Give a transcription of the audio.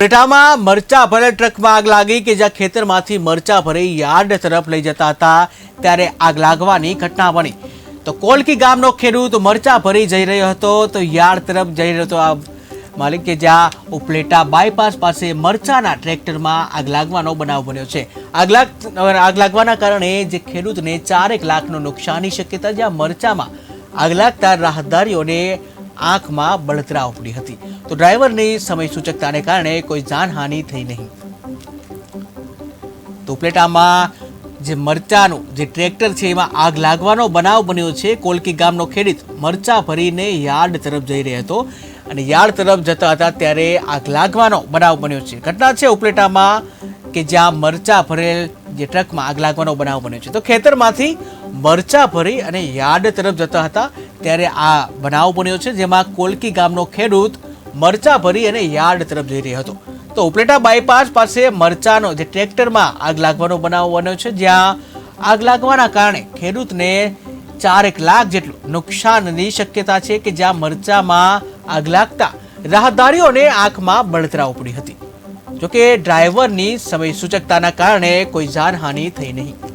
ઉપલેટામાં મરચા ભરેલ ટ્રકમાં આગ લાગી કે જ્યાં ખેતરમાંથી મરચા ભરી યાર્ડ તરફ લઈ જતા હતા, ત્યારે આગ લાગવાની ઘટના બની. તો કોલકી ગામનો ખેડૂત મરચા ભરી જઈ રહ્યો હતો, તો યાર્ડ તરફ જઈ રહ્યો હતો આ માલિક કે જ્યાં ઉપલેટા બાયપાસ પાસે મરચાના ટ્રેક્ટરમાં આગ લાગવાનો બનાવ બન્યો છે. આગ લાગ, આગ લાગવાના કારણે જે ખેડૂતને ચારેક લાખનું નુકસાનની શક્યતા, જ્યાં મરચામાં આગ લાગતા રાહદારીઓને આંખમાં બળતરા ઉપડી હતી. તો ડ્રાઈવરની સમય સૂચકતાને કારણે કોઈ જાનહાનિ થઈ નહીં. તો ઉપલેટામાં જે મરચાનું, જે ટ્રેક્ટર છે, એમાં આગ લાગવાનો બનાવ બન્યો છે. કોલકી ગામનો ખેડૂત મરચા ભરીને યાર્ડ તરફ જઈ રહ્યો હતો અને યાર્ડ તરફ જતા હતા ત્યારે આગ લાગવાનો બનાવ બન્યો છે. ઘટના છે ઉપલેટામાં કે જ્યાં મરચા ભરેલ જે ટ્રકમાં આગ લાગવાનો બનાવ બન્યો છે. તો ખેતરમાંથી મરચા ભરી અને યાર્ડ તરફ જતા હતા. ત્યારે આ બનાવ બન્યો છે, જેમાં કોલકી ગામનો ખેડૂત મરચા ભરી અને યાર્ડ તરફ જઈ રહ્યો હતો. તો ઉપલેટા બાયપાસ પાસે મરચાનો જે ટ્રેક્ટરમાં આગ લાગવાનો બનાવ બન્યો છે, જ્યાં આગ લાગવાના કારણે ખેડૂતને ચારેક લાખ જેટલું નુકસાનની શક્યતા છે કે જ્યાં મરચામાં આગ લાગતા રાહદારીઓને આંખમાં બળતરા ઉપડી હતી. જોકે ડ્રાઈવરની સમય સૂચકતાના કારણે કોઈ જાનહાનિ થઈ નહીં.